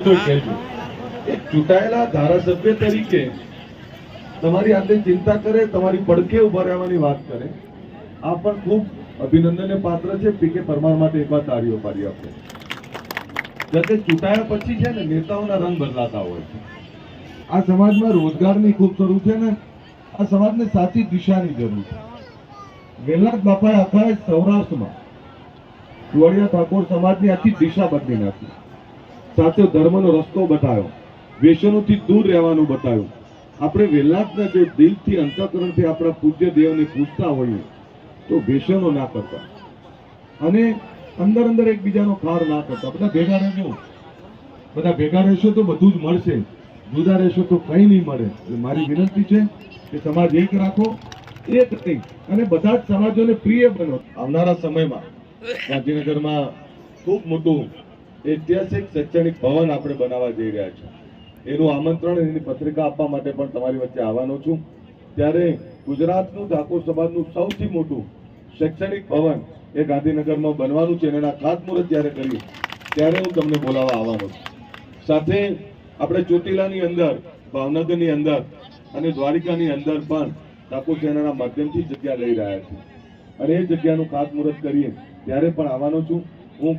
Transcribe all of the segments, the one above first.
એક ચૂંટાયેલા ધારાસભ્ય તરીકે તમારી આટલી ચિંતા કરે, તમારી પડખે ઊભા રહેવાની વાત કરે. આ પણ ખૂબ અભિનંદનને પાત્ર છે. પી કે પરમાર માટે એકવાર તાળીઓ પાડી આપણે જાતે ચૂંટાયા પછી છે ને નેતાઓના રંગ બદલાતા હોય છે. આ સમાજમાં રોજગારની ખૂબ જરૂર છે ને આ સમાજને સાચી દિશાની જરૂર છે. વેલાદ બાપાએ આખા સૌરાષ્ટ્રમાં ચુવાડિયા ઠાકોર સમાજની આખી દિશા બદલી નાખી. સાચો ધર્મનો રસ્તો બતાવ્યો વ્યસનોથી દૂર રહેવાનું બતાવ્યું આપણે વહેલાતના જે દિલથી અંતઃકરણથી આપણા પૂજ્ય દેવને પૂજતા હોઈએ, તો વ્યસનો ના કરતા. અને અંદર અંદર એકબીજાનો ખાર ના કરતા. બધા ભેગા રહેજો. બધા ભેગા રહેશો તો બધું જ મળશે. જુદા રહેશો તો કંઈ નહીં મળે. એટલે મારી વિનંતી છે કે સમાજ એક રાખો. એક નહીં. અને બધા જ સમાજોને પ્રિય બનો. આવનારા સમયમાં ગાંધીનગરમાં ખૂબ મોટું ઐતિહાસિક શૈક્ષણિક ભવન આપણે બનાવવા જઈ રહ્યા છીએ એનું આમંત્રણ એની પત્રિકા આપવા માટે પણ તમારી વચ્ચે આવવાનો છું. ત્યારે ગુજરાતનું ઠાકોર સમાજનું સૌથી મોટું શૈક્ષણિક ભવન એ ગાંધીનગરમાં બનવાનું છે એના ખાતમુહૂર્ત જ્યારે કરીએ, ત્યારે હું તમને બોલાવવા આવવાનો છું. સાથે આપણે ચોટીલાની અંદર, ભાવનગરની અંદર અને દ્વારિકાની અંદર પણ ઠાકોર સેનાના માધ્યમથી જગ્યા લઈ રહ્યા છે અને એ જગ્યાનું ખાતમુહૂર્ત કરીએ, ત્યારે પણ આવવાનો છું. હું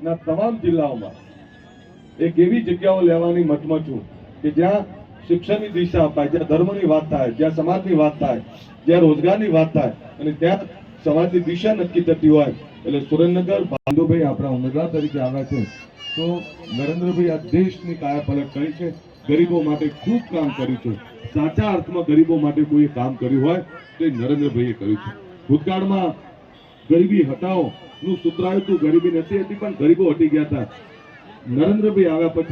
ગુજરાતના તમામ જિલ્લાઓમાં. એક એવી જગ્યાઓ લેવાની મતમાં છું કે જ્યાં શિક્ષણની દિશા અપાય, જ્યાં ધર્મની વાત થાય, જ્યાં સમાજની વાત થાય, જ્યાં રોજગારની વાત થાય અને ત્યાં સમાજની દિશા નક્કી થતી હોય. એટલે સુરેન્દ્રનગર ભાંડુભાઈ આપણા ઉમેદવાર તરીકે આવ્યા છે. તો નરેન્દ્રભાઈ આ દેશની કાયાપલટ કરી છે, ગરીબો માટે ખૂબ કામ કર્યું છે. સાચા અર્થમાં ગરીબો માટે કોઈ કામ કર્યું હોય તે નરેન્દ્રભાઈએ કર્યું છે. ભૂતકાળમાં ગરીબી હટાવો નું સૂત્ર આવ્યું હતું, ગરીબી નથી હતી, પણ ગરીબો હટી ગયા હતા. નરેન્દ્રભાઈ આવ્યા પછી